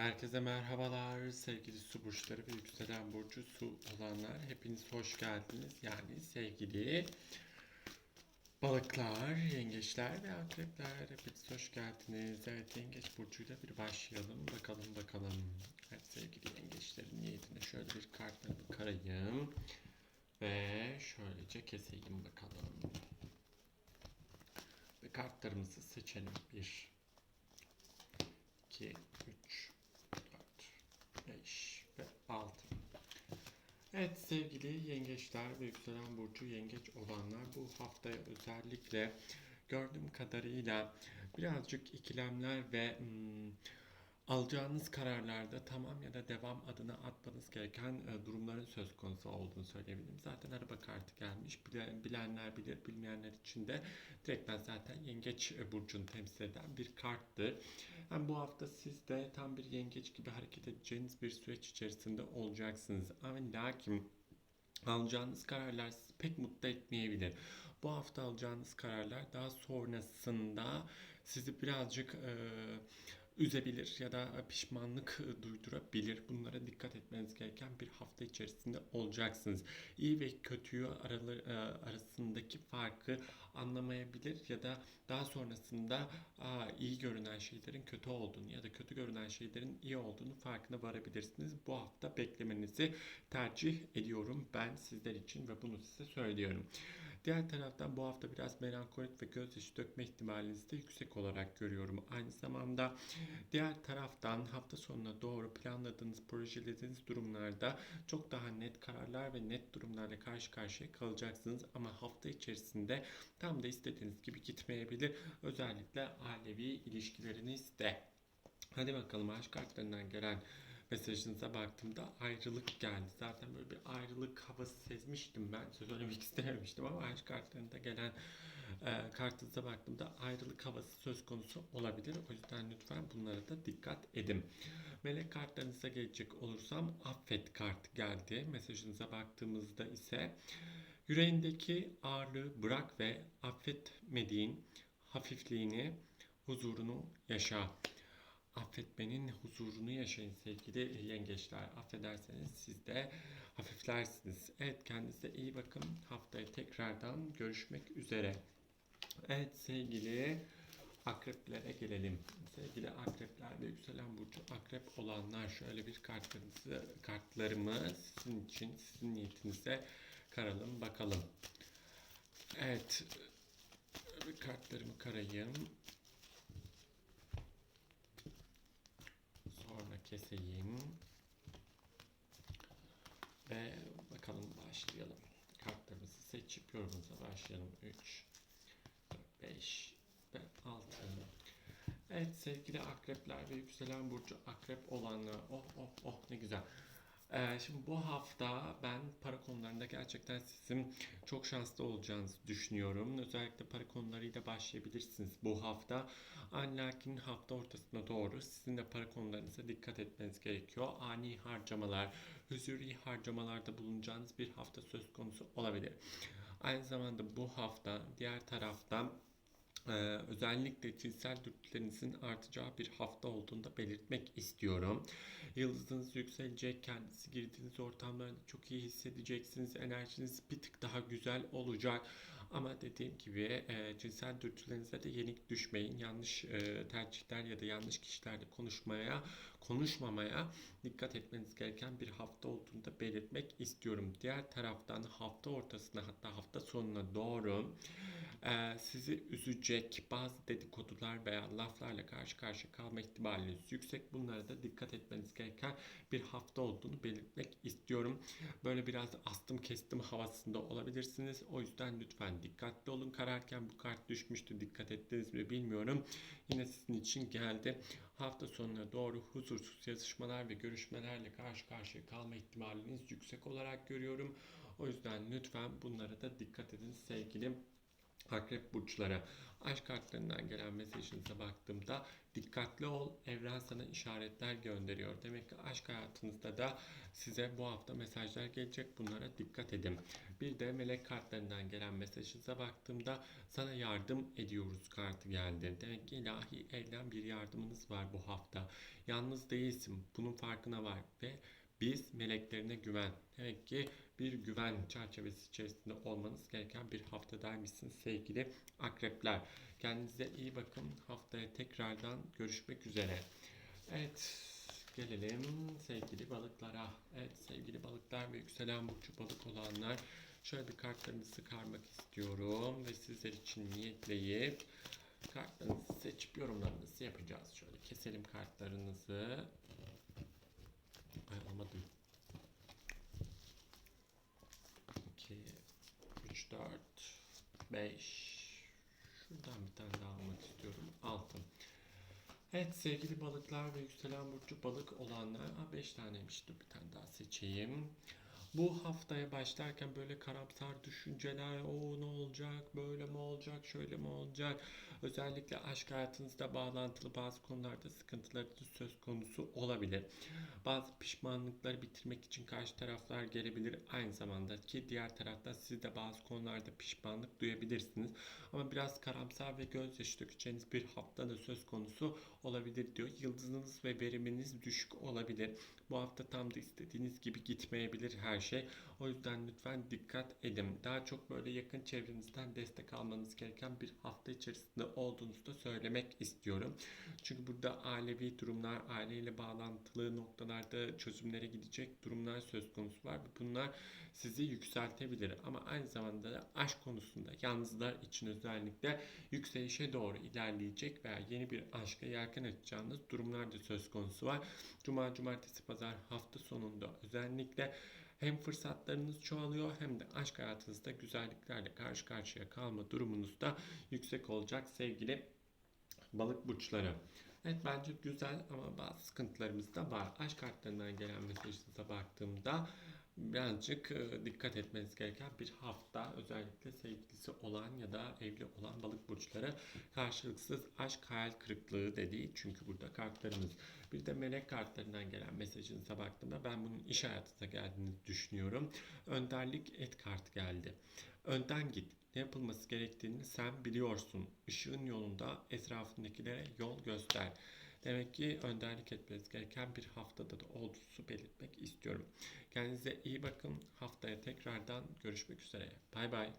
Herkese merhabalar sevgili su burçları ve yükselen burcu su olanlar. Hepiniz hoş geldiniz. Yani sevgili balıklar, yengeçler ve akrepler. Hepiniz hoş geldiniz. Evet yengeç burcuyla bir başlayalım. Bakalım bakalım. Evet sevgili yengeçlerin niyetine şöyle bir kartlarımı karayım. Ve şöylece keseyim bakalım. Ve kartlarımızı seçelim. 1 2 3 4 5 ve 6 Evet sevgili yengeçler ve yükselen burcu yengeç olanlar bu haftaya özellikle gördüğüm kadarıyla birazcık ikilemler ve hmm, alacağınız kararlarda tamam ya da devam adına atmanız gereken e, durumların söz konusu olduğunu söyleyebilirim. Zaten araba kartı gelmiş. Bile- Bilenler bilir, bilmeyenler için de direkt ben zaten yengeç e, burcunu temsil eden bir karttır. Hem bu hafta siz de tam bir yengeç gibi hareket edeceğiniz bir süreç içerisinde olacaksınız. Ama lakin alacağınız kararlar sizi pek mutlu etmeyebilir. Bu hafta alacağınız kararlar daha sonrasında sizi birazcık e, üzebilir ya da pişmanlık e, duydurabilir. Bunlara dikkat etmeniz gereken bir hafta içerisinde olacaksınız. İyi ve kötüyü aralı, e, arasındaki farkı anlamayabilir ya da daha sonrasında iyi görünen şeylerin kötü olduğunu ya da kötü görünen şeylerin iyi olduğunu farkına varabilirsiniz. Bu hafta beklemenizi tercih ediyorum ben sizler için ve bunu size söylüyorum. Diğer taraftan bu hafta biraz melankolik ve gözyaşı dökme ihtimalinizi de yüksek olarak görüyorum. Aynı zamanda diğer taraftan hafta sonuna doğru planladığınız, projelediğiniz durumlarda çok daha net kararlar ve net durumlarla karşı karşıya kalacaksınız. Ama hafta içerisinde tam da istediğiniz gibi gitmeyebilir. Özellikle ailevi ilişkileriniz de. Hadi bakalım aşk kartlarından gelen mesajınıza baktığımda ayrılık geldi. Zaten böyle bir ayrılık havası sezmiştim ben. Söz söylemek istememiştim ama aşk kartlarında gelen e, kartınıza baktığımda ayrılık havası söz konusu olabilir. O yüzden lütfen bunlara da dikkat edin. Melek kartlarınıza gelecek olursam affet kartı geldi. Mesajınıza baktığımızda ise yüreğindeki ağırlığı bırak ve affetmediğin hafifliğini, huzurunu yaşa. Affetmenin huzurunu yaşayın sevgili yengeçler. Affederseniz siz de hafiflersiniz. Evet kendinize iyi bakın. Haftaya tekrardan görüşmek üzere. Evet sevgili akreplere gelelim. Sevgili akrepler ve yükselen burcu akrep olanlar şöyle bir kartlarınızı, kartlarımı sizin için, sizin niyetinize karalım bakalım. Evet. Kartlarımı karayım. Keseyim. Ve bakalım başlayalım. Kartlarımızı seçip yorumumuza başlayalım. 3, 4, 5 ve 6. Evet sevgili akrepler ve yükselen burcu akrep olanlar. Oh oh oh ne güzel. Ee, şimdi bu hafta ben para konularında gerçekten sizin çok şanslı olacağınızı düşünüyorum. Özellikle para konularıyla başlayabilirsiniz bu hafta. Lakin hafta ortasına doğru sizin de para konularınıza dikkat etmeniz gerekiyor. Ani harcamalar, huzuri harcamalarda bulunacağınız bir hafta söz konusu olabilir. Aynı zamanda bu hafta diğer taraftan ee, özellikle cinsel dürtülerinizin artacağı bir hafta olduğunu da belirtmek istiyorum. Yıldızınız yükselecek, kendisi girdiğiniz ortamlarda çok iyi hissedeceksiniz. Enerjiniz bir tık daha güzel olacak. Ama dediğim gibi e, cinsel dürtülerinize de yenik düşmeyin. Yanlış e, tercihler ya da yanlış kişilerle konuşmaya, konuşmamaya dikkat etmeniz gereken bir hafta olduğunu da belirtmek istiyorum. Diğer taraftan hafta ortasına hatta hafta sonuna doğru e, sizi üzecek bazı dedikodular veya laflarla karşı karşıya kalma ihtimaliniz yüksek. Bunlara da dikkat etmeniz gereken bir hafta olduğunu belirtmek istiyorum. Böyle biraz astım kestim havasında olabilirsiniz. O yüzden lütfen dikkatli olun. Kararken bu kart düşmüştü. Dikkat ettiniz mi bilmiyorum. Yine sizin için geldi. Hafta sonuna doğru huzursuz yazışmalar ve görüşmelerle karşı karşıya kalma ihtimaliniz yüksek olarak görüyorum. O yüzden lütfen bunlara da dikkat edin sevgili Akrep burçları. Aşk kartlarından gelen mesajınıza baktığımda dikkatli ol. Evren sana işaretler gönderiyor. Demek ki aşk hayatınızda da size bu hafta mesajlar gelecek. Bunlara dikkat edin. Bir de melek kartlarından gelen mesajınıza baktığımda sana yardım ediyoruz kartı geldi. Demek ki ilahi elden bir yardımınız var bu hafta. Yalnız değilsin. Bunun farkına var ve biz meleklerine güven. Demek ki bir güven çerçevesi içerisinde olmanız gereken bir haftadaymışsınız sevgili akrepler. Kendinize iyi bakın. Haftaya tekrardan görüşmek üzere. Evet gelelim sevgili balıklara. Evet sevgili balıklar ve yükselen burcu balık olanlar şöyle bir kartlarınızı çıkarmak istiyorum ve sizler için niyetleyip kartlarınızı seçip yorumlarınızı yapacağız. Şöyle keselim kartlarınızı. Ay alamadım. 2 3 4 5 Şuradan bir tane daha almak istiyorum. 6 Evet sevgili balıklar ve yükselen burcu balık olanlar 5 taneymiş. Dur bir tane daha seçeyim. Bu haftaya başlarken böyle karamsar düşünceler, o ne olacak, böyle mi olacak, şöyle mi olacak? Özellikle aşk hayatınızda bağlantılı bazı konularda sıkıntılarınız söz konusu olabilir. Bazı pişmanlıkları bitirmek için karşı taraflar gelebilir. Aynı zamanda ki diğer tarafta siz de bazı konularda pişmanlık duyabilirsiniz. Ama biraz karamsar ve gözyaşı dökeceğiniz bir hafta da söz konusu olabilir diyor. Yıldızınız ve veriminiz düşük olabilir. Bu hafta tam da istediğiniz gibi gitmeyebilir her şey. O yüzden lütfen dikkat edin. Daha çok böyle yakın çevrenizden destek almanız gereken bir hafta içerisinde olduğunuzu da söylemek istiyorum. Çünkü burada ailevi durumlar, aileyle bağlantılı noktalarda çözümlere gidecek durumlar söz konusu var. Bunlar sizi yükseltebilir ama aynı zamanda da aşk konusunda yalnızlar için özellikle yükselişe doğru ilerleyecek veya yeni bir aşka yelken açacağınız durumlar da söz konusu var. Cuma, cumartesi, pazar hafta sonunda özellikle hem fırsatlarınız çoğalıyor hem de aşk hayatınızda güzelliklerle karşı karşıya kalma durumunuz da yüksek olacak sevgili balık burçları. Evet bence güzel ama bazı sıkıntılarımız da var. Aşk kartlarından gelen mesajınıza baktığımda birazcık e, dikkat etmeniz gereken bir hafta. Özellikle sevgilisi olan ya da evli olan balık burçları karşılıksız aşk hayal kırıklığı dediği çünkü burada kartlarımız. Bir de melek kartlarından gelen mesajınıza baktığımda ben bunun iş hayatına geldiğini düşünüyorum. Önderlik et kart geldi. Önden git. Ne yapılması gerektiğini sen biliyorsun. Işığın yolunda etrafındakilere yol göster. Demek ki önderlik etmeniz gereken bir haftada da olduğunuzu belirtmek istiyorum. Kendinize iyi bakın. Haftaya tekrardan görüşmek üzere. Bay bay.